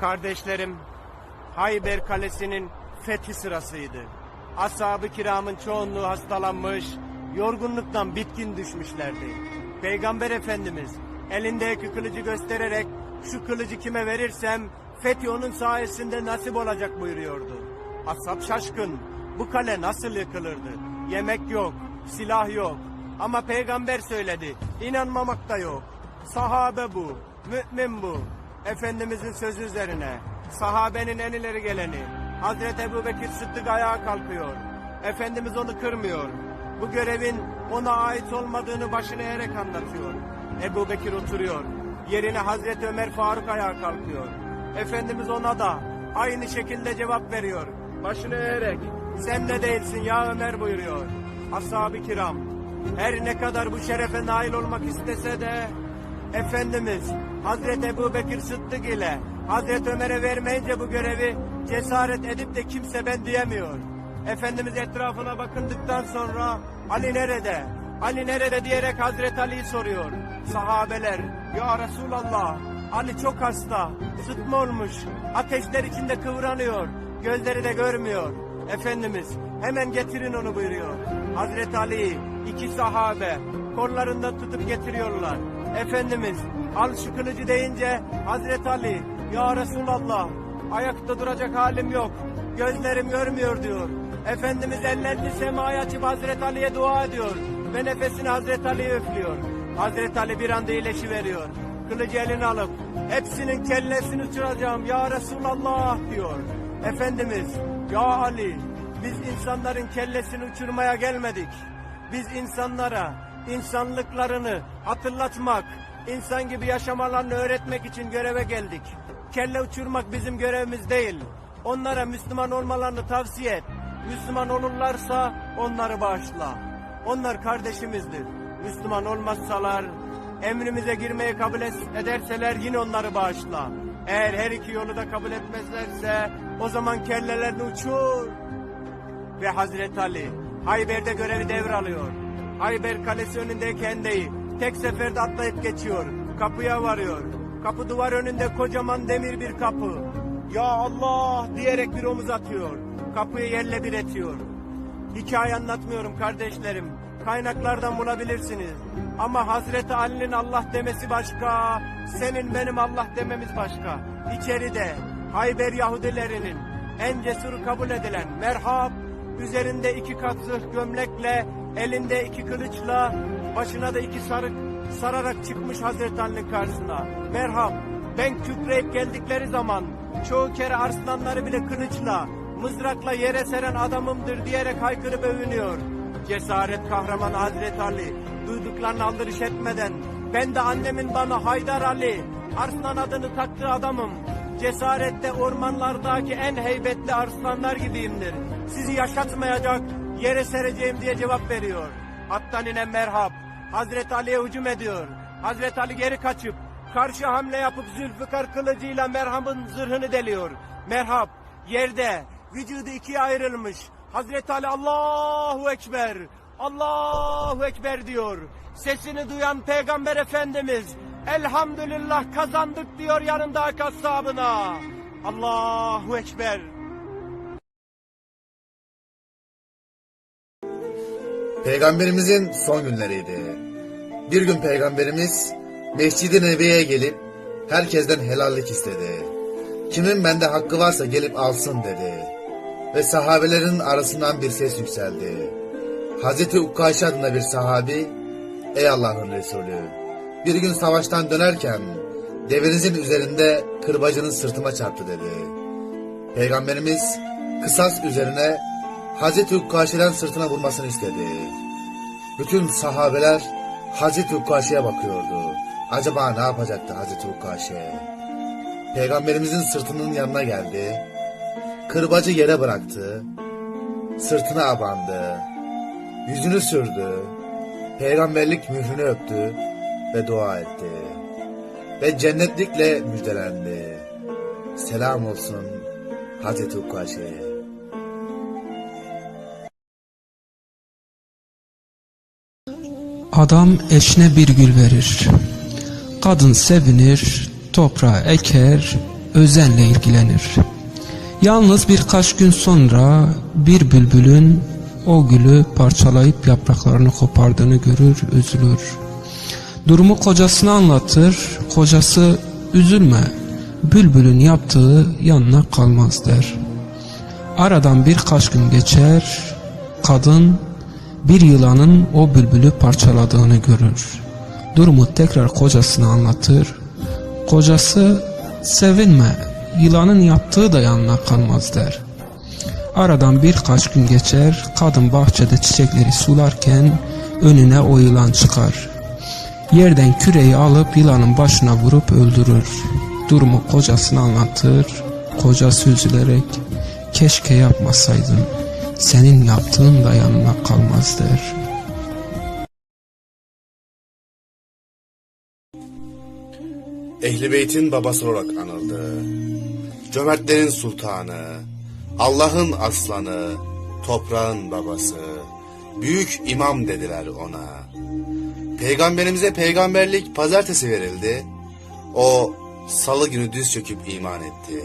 Kardeşlerim, Hayber Kalesi'nin fethi sırasıydı. Ashab-ı kiramın çoğunluğu hastalanmış, yorgunluktan bitkin düşmüşlerdi. Peygamber Efendimiz elindeki kılıcı göstererek şu kılıcı kime verirsem fethi onun sayesinde nasip olacak buyuruyordu. Ashab şaşkın, bu kale nasıl yıkılırdı? Yemek yok, silah yok. Ama peygamber söyledi, inanmamak da yok. Sahabe bu, mümin bu. Efendimizin sözü üzerine sahabenin en ileri geleni Hazreti Ebu Bekir Sıddık ayağa kalkıyor. Efendimiz onu kırmıyor. Bu görevin ona ait olmadığını başını eğerek anlatıyor. Ebu Bekir oturuyor. Yerine Hazreti Ömer Faruk ayağa kalkıyor. Efendimiz ona da aynı şekilde cevap veriyor. Başını eğerek sen ne değilsin ya Ömer buyuruyor. Ashab-ı kiram her ne kadar bu şerefe nail olmak istese de Efendimiz Hazreti Ebu Bekir Sıddık ile Hazreti Ömer'e vermeyince bu görevi cesaret edip de kimse ben diyemiyor. Efendimiz etrafına bakındıktan sonra Ali nerede? Ali nerede diyerek Hazreti Ali'yi soruyor. Sahabeler ya Resulallah Ali çok hasta sıtma olmuş ateşler içinde kıvranıyor gözleri de görmüyor. Efendimiz hemen getirin onu buyuruyor. Hazreti Ali iki sahabe kollarında tutup getiriyorlar. Efendimiz al şu kılıcı deyince Hazreti Ali ya Resulallah ayakta duracak halim yok gözlerim görmüyor diyor. Efendimiz ellerini semaya açıp Hazreti Ali'ye dua ediyor ve nefesini Hazreti Ali'ye üflüyor. Hazreti Ali bir anda iyileşiveriyor. Kılıcı eline alıp hepsinin kellesini uçuracağım ya Resulallah diyor. Efendimiz ya Ali biz insanların kellesini uçurmaya gelmedik. Biz insanlara insanlıklarını hatırlatmak, insan gibi yaşamalarını öğretmek için göreve geldik. Kelle uçurmak bizim görevimiz değil. Onlara Müslüman olmalarını tavsiye et. Müslüman olurlarsa onları bağışla. Onlar kardeşimizdir. Müslüman olmazsalar, emrimize girmeyi kabul ederseler yine onları bağışla. Eğer her iki yolu da kabul etmezlerse o zaman kellelerini uçur. Ve Hazreti Ali Hayber'de görevi devralıyor. Hayber kalesi önündeki hendeyi tek seferde atlayıp geçiyor. Kapıya varıyor. Kapı duvar önünde kocaman demir bir kapı. Ya Allah diyerek bir omuz atıyor. Kapıyı yerle bir etiyor. Hikaye anlatmıyorum kardeşlerim. Kaynaklardan bulabilirsiniz. Ama Hazreti Ali'nin Allah demesi başka, senin benim Allah dememiz başka. İçeride Hayber Yahudilerinin en cesur kabul edilen merhab, üzerinde iki kat zırh gömlekle, elinde iki kılıçla, başına da iki sarık sararak çıkmış Hazreti Ali'nin karşısına. Merhab, ben kükreyip geldikleri zaman çoğu kere arslanları bile kılıçla, mızrakla yere seren adamımdır diyerek haykırıp övünüyor. Cesaret kahramanı Hazreti Ali duyduklarını aldırış etmeden ben de annemin bana Haydar Ali Arslan adını taktığı adamım. Cesarette ormanlardaki en heybetli arslanlar gibiyimdir. Sizi yaşatmayacak yere sereceğim diye cevap veriyor. Attan inen merhab Hazreti Ali'ye hücum ediyor. Hazreti Ali geri kaçıp karşı hamle yapıp Zülfikar kılıcıyla merhabın zırhını deliyor. Merhab yerde vücudu ikiye ayrılmış. Hazreti Ali Allahu Ekber, Allahu Ekber diyor. Sesini duyan Peygamber Efendimiz elhamdülillah kazandık diyor yanındaki ashabına. Allahu Ekber. Peygamberimizin son günleriydi. Bir gün peygamberimiz Mescid-i Nebi'ye gelip herkesten helallik istedi. Kimin bende hakkı varsa gelip alsın dedi. Ve sahabelerin arasından bir ses yükseldi. Hazreti Ukkaş adında bir sahabi, ey Allah'ın Resulü, bir gün savaştan dönerken devenizin üzerinde kırbacının sırtıma çarptı dedi. Peygamberimiz kısas üzerine Hazreti Ukkaşi'den sırtına vurmasını istedi. Bütün sahabeler Hazreti Ukkaşi'ye bakıyordu. Acaba ne yapacaktı Hazreti Ukkaşi? Peygamberimizin sırtının yanına geldi. Kırbacı yere bıraktı. Sırtına abandı. Yüzünü sürdü. Peygamberlik mührünü öptü ve dua etti. Ve cennetlikle müjdelendi. Selam olsun Hazreti Ukkaşi'ye. Adam eşine bir gül verir. Kadın sevinir, toprağa eker, özenle ilgilenir. Yalnız birkaç gün sonra bir bülbülün o gülü parçalayıp yapraklarını kopardığını görür, üzülür. Durumu kocasına anlatır, kocası üzülme, bülbülün yaptığı yanına kalmaz der. Aradan birkaç gün geçer, kadın bir yılanın o bülbülü parçaladığını görür. Durumu tekrar kocasına anlatır. Kocası sevinme, yılanın yaptığı da yanına kalmaz der. Aradan birkaç gün geçer, kadın bahçede çiçekleri sularken önüne o yılan çıkar. Yerden küreyi alıp yılanın başına vurup öldürür. Durumu kocasına anlatır. Kocası üzülerek keşke yapmasaydın. Senin yaptığın da yanına kalmaz der. Ehli Beyt'in babası olarak anıldı. Cömertlerin sultanı, Allah'ın aslanı, toprağın babası, büyük imam dediler ona. Peygamberimize peygamberlik pazartesi verildi. O salı günü düz çöküp iman etti.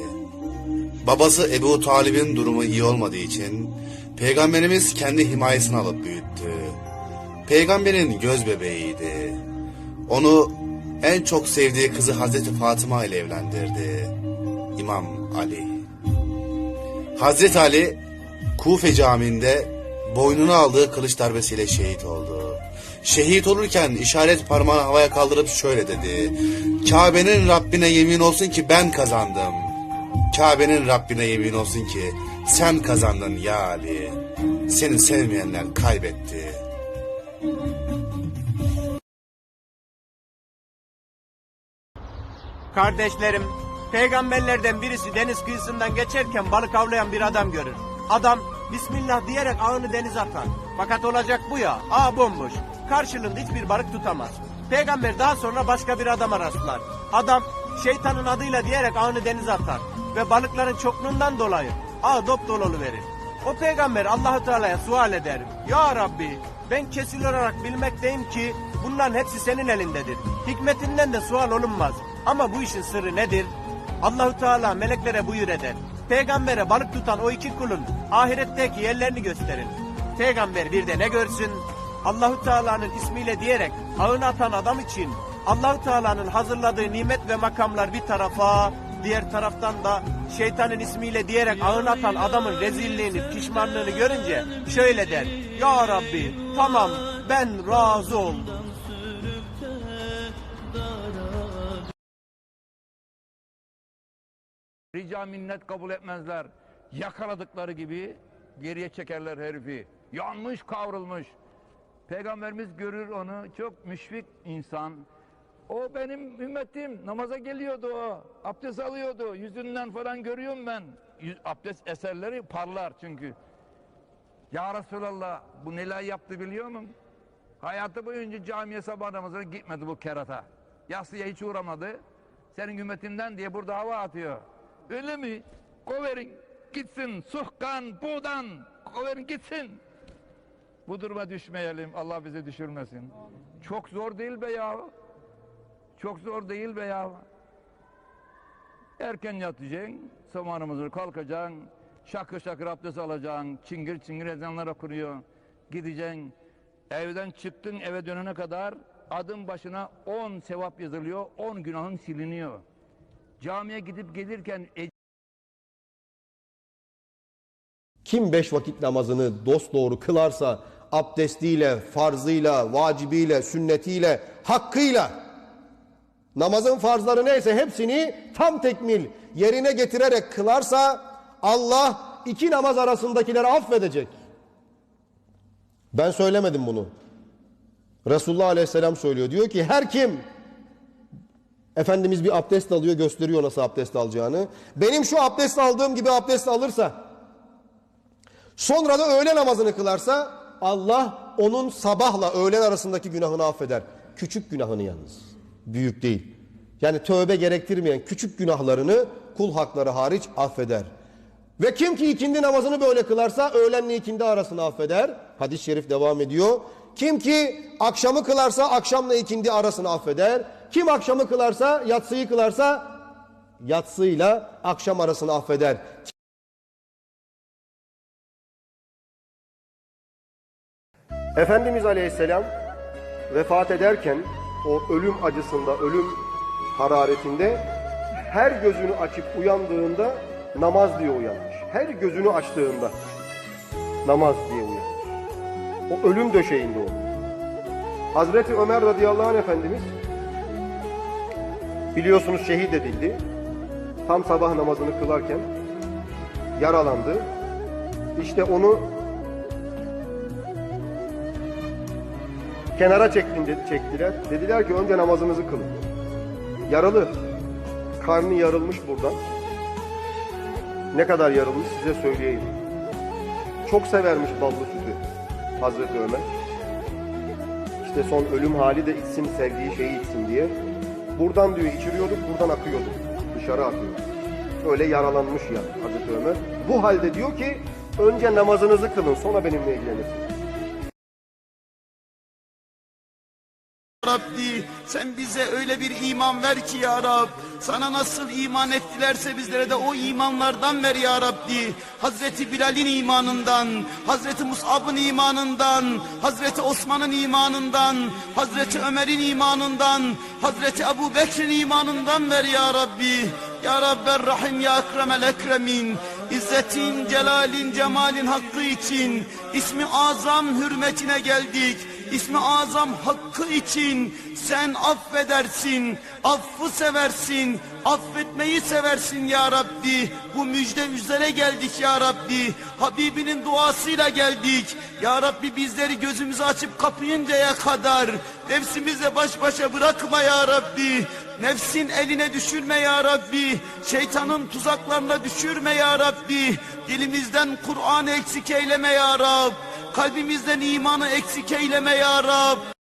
Babası Ebu Talib'in durumu iyi olmadığı için peygamberimiz kendi himayesine alıp büyüttü. Peygamberin göz bebeğiydi. Onu en çok sevdiği kızı Hazreti Fatıma ile evlendirdi. İmam Ali. Hazreti Ali Kufe Camii'nde boynuna aldığı kılıç darbesiyle şehit oldu. Şehit olurken işaret parmağını havaya kaldırıp şöyle dedi. Kabe'nin Rabbine yemin olsun ki ben kazandım. Kabe'nin Rabbine yemin olsun ki sen kazandın ya Ali. Seni sevmeyenler kaybetti. Kardeşlerim, peygamberlerden birisi deniz kıyısından geçerken balık avlayan bir adam görür. Adam Bismillah diyerek ağını denize atar. Fakat olacak bu ya, ağ bomboş. Karşılığında hiçbir balık tutamaz. Peygamber daha sonra başka bir adama rastlar. Adam şeytanın adıyla diyerek ağını denize atar. Ve balıkların çokluğundan dolayı dolu verir. O peygamber Allahu Teala'ya sual eder. Ya Rabbi ben kesin olarak bilmekteyim ki bunların hepsi senin elindedir. Hikmetinden de sual olunmaz. Ama bu işin sırrı nedir? Allahu Teala meleklere buyur eder. Peygambere balık tutan o iki kulun ahiretteki yerlerini gösterin. Peygamber bir de ne görsün? Allahu Teala'nın ismiyle diyerek ağını atan adam için Allahu Teala'nın hazırladığı nimet ve makamlar bir tarafa, diğer taraftan da şeytanın ismiyle diyerek ağını atan adamın rezilliğini, pişmanlığını görünce şöyle der. Ya Rabbi tamam ben razı oldum. Rica minnet kabul etmezler. Yakaladıkları gibi geriye çekerler herifi. Yanmış kavrulmuş. Peygamberimiz görür onu çok müşfik insan. O benim ümmetim namaza geliyordu o. Abdest alıyordu. Yüzünden falan görüyorum ben. Abdest eserleri parlar çünkü. Ya Resulallah bu neler yaptı biliyor musun? Hayatı boyunca camiye sabah namazına gitmedi bu kerata. Yatsıya hiç uğramadı. Senin ümmetinden diye burada hava atıyor. Öyle mi? Koverin gitsin. Suhkan, buğdan. Koverin gitsin. Bu duruma düşmeyelim. Allah bizi düşürmesin. Çok zor değil be ya. Çok zor değil be ya. Erken yatacaksın, zamanımızı kalkacaksın, şakır şakır abdest alacaksın, çingir çingir ezanlar okunuyor. Gideceksin, evden çıktın eve dönene kadar adım başına 10 sevap yazılıyor, 10 günahın siliniyor. Camiye gidip gelirken e- Kim beş vakit namazını dosdoğru kılarsa abdestiyle, farzıyla, vacibiyle, sünnetiyle, hakkıyla namazın farzları neyse hepsini tam tekmil yerine getirerek kılarsa Allah iki namaz arasındakileri affedecek. Ben söylemedim bunu. Resulullah Aleyhisselam söylüyor. Diyor ki her kim Efendimiz bir abdest alıyor gösteriyor nasıl abdest alacağını. Benim şu abdest aldığım gibi abdest alırsa Sonra da öğle namazını kılarsa Allah onun sabahla öğlen arasındaki günahını affeder. Küçük günahını yalnız. Büyük değil. Yani tövbe gerektirmeyen küçük günahlarını kul hakları hariç affeder. Ve kim ki ikindi namazını böyle kılarsa öğlenle ikindi arasını affeder. Hadis-i şerif devam ediyor. Kim ki akşamı kılarsa akşamla ikindi arasını affeder. Kim akşamı kılarsa yatsıyı kılarsa yatsıyla akşam arasını affeder. Efendimiz Aleyhisselam vefat ederken o ölüm acısında, ölüm hararetinde her gözünü açıp uyandığında namaz diye uyanmış. Her gözünü açtığında namaz diye uyanmış. O ölüm döşeğinde o. Hazreti Ömer radıyallahu anh Efendimiz biliyorsunuz şehit edildi. Tam sabah namazını kılarken yaralandı. İşte onu kenara çektin, çektiler. Dediler ki önce namazınızı kılın. Yaralı. Karnı yarılmış buradan. Ne kadar yarılmış size söyleyeyim. Çok severmiş ballı sütü Hazreti Ömer. İşte son ölüm hali de içsin sevdiği şeyi içsin diye. Buradan diyor içiriyorduk, buradan akıyordu. Dışarı akıyor. Öyle yaralanmış ya Hazreti Ömer. Bu halde diyor ki önce namazınızı kılın sonra benimle ilgilenirsiniz. Rabbi sen bize öyle bir iman ver ki ya Rab. Sana nasıl iman ettilerse bizlere de o imanlardan ver ya Rabbi. Hazreti Bilal'in imanından, Hazreti Mus'ab'ın imanından, Hazreti Osman'ın imanından, Hazreti Ömer'in imanından, Hazreti Ebu Bekir'in imanından ver ya Rabbi. Ya Rabber Rahim ya Ekremel Ekremin. İzzetin, celalin, cemalin hakkı için, ismi azam hürmetine geldik. İsmi azam hakkı için sen affedersin, affı seversin, affetmeyi seversin ya Rabbi. Bu müjde üzere geldik ya Rabbi. Habibinin duasıyla geldik. Ya Rabbi bizleri gözümüzü açıp kapayıncaya kadar nefsimizle baş başa bırakma ya Rabbi. Nefsin eline düşürme ya Rabbi. Şeytanın tuzaklarına düşürme ya Rabbi. Dilimizden Kur'an'ı eksik eyleme ya Rab. Kalbimizden imanı eksik eyleme ya Rab.